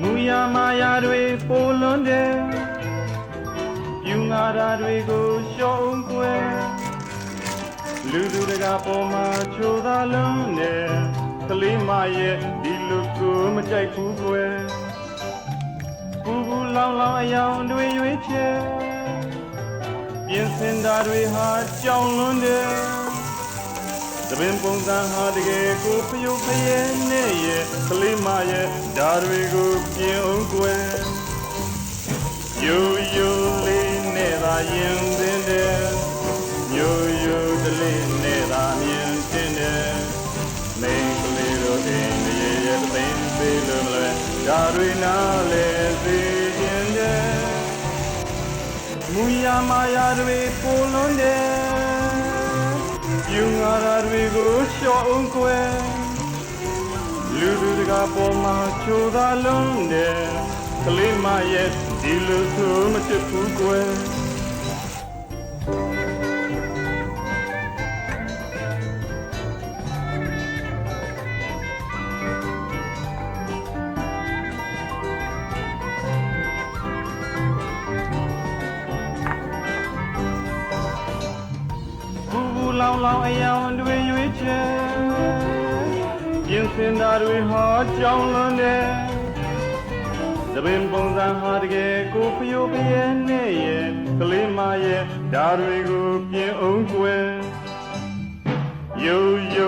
မူရမာယာတွေပိုလွန်တယ်ယူငါရာတွေကိုရှုံးကွယ်လူသူတကာပေါ်မှာချိုးသာလုံးတယ်ကလေးမရဲ့ဒီလူကိုမကြိုက်ဘူးကွယ်ပူပူလောင်လောင်အယောင်တွေရွေးချယ်ပြင်စင်တာတွေဟာကြောင်လွန်းတယ် တပင်ပုံစံဟာတကယ်ကိုဖျုပ်ဖျဲနဲ့ရဲ့ကလေးမရဲ့ဓာတွေကိုပြင်အောင်ကွယ်ယိုယိုလေးနဲ့သာရင်သင်တယ်ညိုယိုတလေးနဲ့သာမြင်တင်တယ်မိန်ကလေးတို့အင်းရဲ့ရဲ့သိမ့်သေးလို့မလဲဓာတွေနားလေစေခြင်းတယ်မူရမာယာတွေပိုလွန်တယ်ယူငါရာတွေ ကိုရှော့အောင်ကွယ်လူလူတကာပေါ်မှာချိုးသာလုံးတယ်ကလေးမရဲ့ဒီလိုဆိုမချစ်ဘူးကွယ် လောင်လောင်အယောင်တွေရွေးချယ်ပြင်စင်တာတွေဟာကြောင်လွန်တယ်သပင်ပုံစံဟာတကယ်ကိုဖျိုးဖျဲနဲ့ရဲ့ကလေးမရဲ့ဓာတွေကိုပြင်အောင်ကွယ်ယိုယိုလေး